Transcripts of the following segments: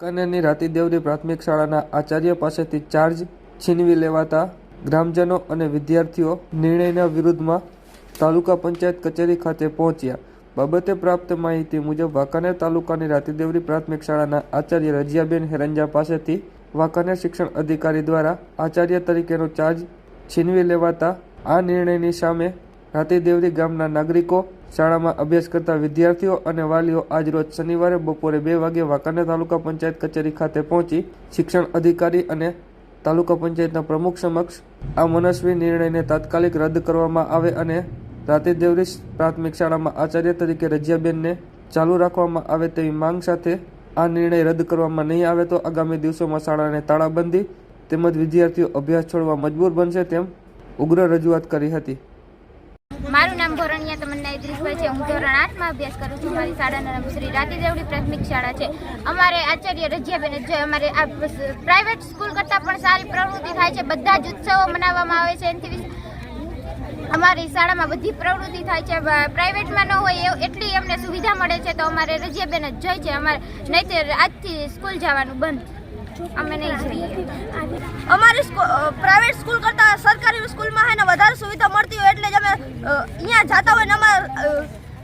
વાંકાનેરની રાતીદેવની પ્રાથમિક શાળાના આચાર્ય પાસેથી ચાર્જ છીનવી લેવાતા ગ્રામજનો અને વિદ્યાર્થીઓ નિર્ણયના વિરુદ્ધમાં તાલુકા પંચાયત કચેરી ખાતે પહોંચ્યા. બાબતે પ્રાપ્ત માહિતી મુજબ વાંકાનેર તાલુકાની રાતીદેવરી પ્રાથમિક શાળાના આચાર્ય રજિયાબેન હેરંજા પાસેથી વાંકાનેર શિક્ષણ અધિકારી દ્વારા આચાર્ય તરીકેનો ચાર્જ છીનવી લેવાતા આ નિર્ણયની સામે રાતીદેવરી ગામના નાગરિકો શાળામાં અભ્યાસ કરતા વિદ્યાર્થીઓ અને વાલીઓ આજરોજ શનિવારે બપોરે બે વાગે વાંકાનેર તાલુકા પંચાયત કચેરી ખાતે પહોંચી શિક્ષણ અધિકારી અને તાલુકા પંચાયતના પ્રમુખ સમક્ષ આ મનસ્વી નિર્ણયને તાત્કાલિક રદ કરવામાં આવે અને રાતેદેવરી પ્રાથમિક શાળામાં આચાર્ય તરીકે રજિયાબેનને ચાલુ રાખવામાં આવે તેવી માંગ સાથે આ નિર્ણય રદ કરવામાં નહીં આવે તો આગામી દિવસોમાં શાળાને તાળાબંધી તેમજ વિદ્યાર્થીઓ અભ્યાસ છોડવા મજબૂર બનશે તેમ ઉગ્ર રજૂઆત કરી હતી. મારું નામ ભરણિયા તમન્ના ઇદ્રીસભાઈ છે. હું ધોરણ આઠમાં અભ્યાસ કરું છું. મારી શાળાનું નામ શ્રી રાતીદેવડી પ્રાથમિક શાળા છે. અમારે આચાર્ય રજિયાબેન જે અમારે આ પ્રાઇવેટ સ્કૂલ કરતાં પણ સારી પ્રવૃત્તિ થાય છે. બધા જ ઉત્સવો મનાવવામાં આવે છે. એનાથી અમારી શાળામાં બધી પ્રવૃત્તિ થાય છે. પ્રાઇવેટમાં ન હોય એટલી અમને સુવિધા મળે છે તો અમારે રજિયાબેન જ જાય છે અમારે. નહીંતર આજથી સ્કૂલ જવાનું બંધ. અમે નહીં જઈએ. અમારી પ્રાઇવેટ સ્કૂલ કરતાં સ્કૂલમાં હે ને વધારે સુવિધા મળતી હોય એટલે જ અમે અહીંયા જતા હોય ને અમારા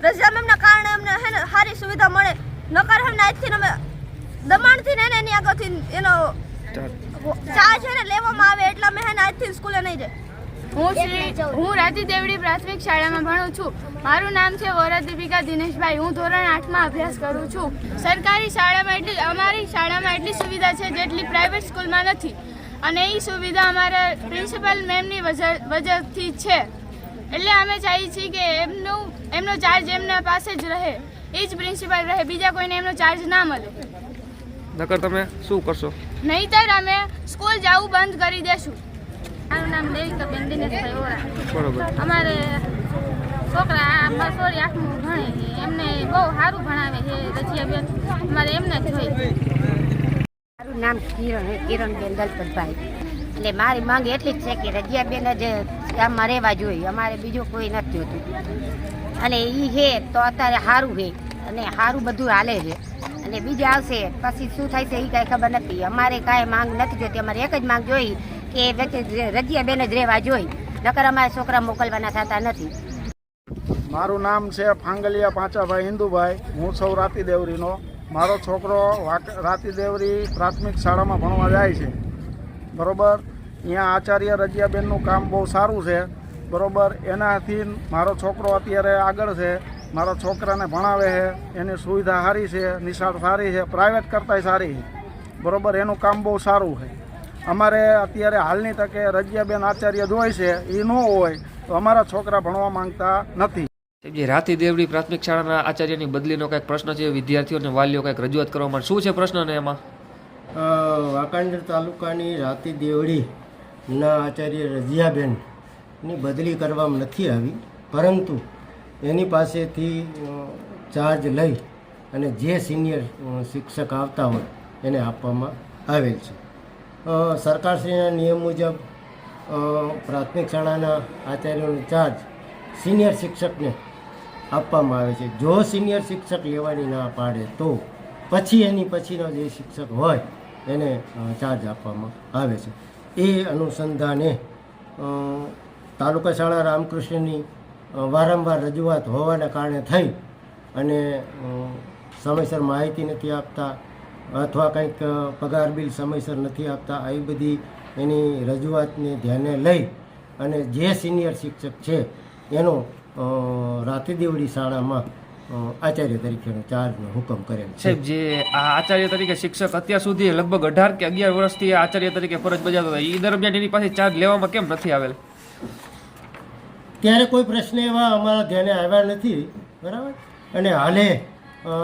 રજા મેમના કારણે અમને હે ને સારી સુવિધા મળે. નકર હે આજથી અમે દમણથી ને એની આગળથી એનો ચાર્જ છે ને લેવામાં આવે એટલે અમે હે ને આજથી સ્કૂલે નહીં જાય. હું શ્રી, હું રાજી દેવડી પ્રાથમિક શાળામાં ભણું છું. મારું નામ છે વોરા દીપિકા દિનેશભાઈ. હું ધોરણ આઠમાં અભ્યાસ કરું છું. સરકારી શાળામાં એટલી, અમારી શાળામાં એટલી સુવિધા છે જેટલી પ્રાઇવેટ સ્કૂલમાં નથી. અને એ સુવિધા અમારા પ્રિન્સિપલ મેમની વજહ- વજહથી છે. એટલે અમે ચાહીએ છીએ કે એમનું એમનો ચાર્જ એમના પાસે જ રહે. એ જ પ્રિન્સિપલ રહે. બીજા કોઈને એમનો ચાર્જ ના મળે. નકર તમે શું કરશો? નહીતર અમે સ્કૂલ જવું બંધ કરી દેશું. મારું નામ દેવિકાબેન દિનેશભાઈ ઓરા બરોબર. અમારે છોકરા આ સોરી આઠમું ભણે છે. એમને બહુ સારું ભણાવે છે રજિયાબેન અમારે એમને જ હોય મારું નામ કિરણ કિરણબેન દલપતભાઈ એટલે મારી માંગ એટલી જ છે કે રજિયાબેન જ ગામમાં રહેવા જોઈએ. અમારે બીજું કોઈ નથી જોતું અને એ છે તો અત્યારે સારું છે અને સારું બધું હાલે છે. અને બીજા આવશે. પછી શું થાય છે એ કાંઈ ખબર નથી. અમારે કાંઈ માંગ નથી જોતી અમારે એક જ માંગ જોઈ કે રજિયાબેન જ રહેવા જોઈ નકર અમારે છોકરા મોકલવાના થતા નથી. મારું નામ છે ફાંગલિયા પાંચાભાઈ હિન્દુભાઈ. હું સૌરાતી રાતીદેવરીનો મારો છોકરો રાતીદેવરી પ્રાથમિક શાળામાં ભણવા જાય છે. બરોબર? અહીંયા આચાર્ય રજિયાબેનનું કામ બહુ સારું છે. બરોબર? એનાથી મારો છોકરો અત્યારે આગળ છે. મારા છોકરાને ભણાવે છે. એની સુવિધા સારી છે, નિશાળ સારી છે પ્રાઇવેટ કરતાંય સારી છે. બરોબર? એનું કામ બહુ સારું છે. અમારે અત્યારે હાલની તકે રજિયાબેન આચાર્ય જ છે. એ ન હોય તો અમારા છોકરા ભણવા માંગતા નથી. જે રાતી દેવડી પ્રાથમિક શાળાના આચાર્યની બદલીનો કંઈક પ્રશ્ન છે, વિદ્યાર્થીઓ અને વાલીઓ કંઈક રજૂઆત કરવા માટે શું છે પ્રશ્ન ને એમાં? વાંકાનેર તાલુકાની રાતી દેવડીના આચાર્ય રજિયાબેનની બદલી કરવામાં નથી આવી, પરંતુ એની પાસેથી ચાર્જ લઈ અને જે સિનિયર શિક્ષક આવતા હોય એને આપવામાં આવેલ છે. સરકારશ્રીના નિયમ મુજબ પ્રાથમિક શાળાના આચાર્યોનો ચાર્જ સિનિયર શિક્ષકને આપવામાં આવે છે. જો સિનિયર શિક્ષક લેવાની ના પાડે તો પછી એની પછીનો જે શિક્ષક હોય એને ચાર્જ આપવામાં આવે છે. એ અનુસંધાને તાલુકા શાળા રામકૃષ્ણની વારંવાર રજૂઆત હોવાના કારણે થઈ અને સમયસર માહિતી નથી આપતા અથવા કંઈક પગાર બિલ સમયસર નથી આપતા, આવી બધી એની રજૂઆતને ધ્યાને લઈ અને જે સિનિયર શિક્ષક છે એનો અ, રાતીદેવડી શાળામાં આચાર્ય તરીકેનો ચાર્જનો હુકમ કરેલ છે. સાહેબ જે આ આચાર્ય તરીકે શિક્ષક અત્યાર સુધી લગભગ અઢાર કે અગિયાર વર્ષથી આચાર્ય તરીકે ફરજ બજાવતા હતા. એ દરમિયાન એની પાસે ચાર્જ લેવામાં કેમ નથી આવેલ? ત્યારે કોઈ પ્રશ્ન એવા અમારા ધ્યાને આવ્યા નથી બરાબર? અને હાલે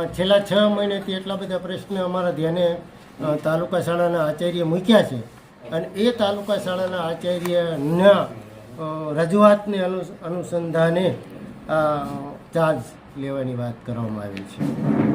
છેલ્લા છ મહિનેથી એટલા બધા પ્રશ્ન અમારા ધ્યાને તાલુકા શાળાના આચાર્ય મૂક્યા છે. અને એ તાલુકા શાળાના આચાર્યના રજૂઆતને અનુ અનુસંધાને ચાર્જ લેવાની વાત કરવામાં આવી છે.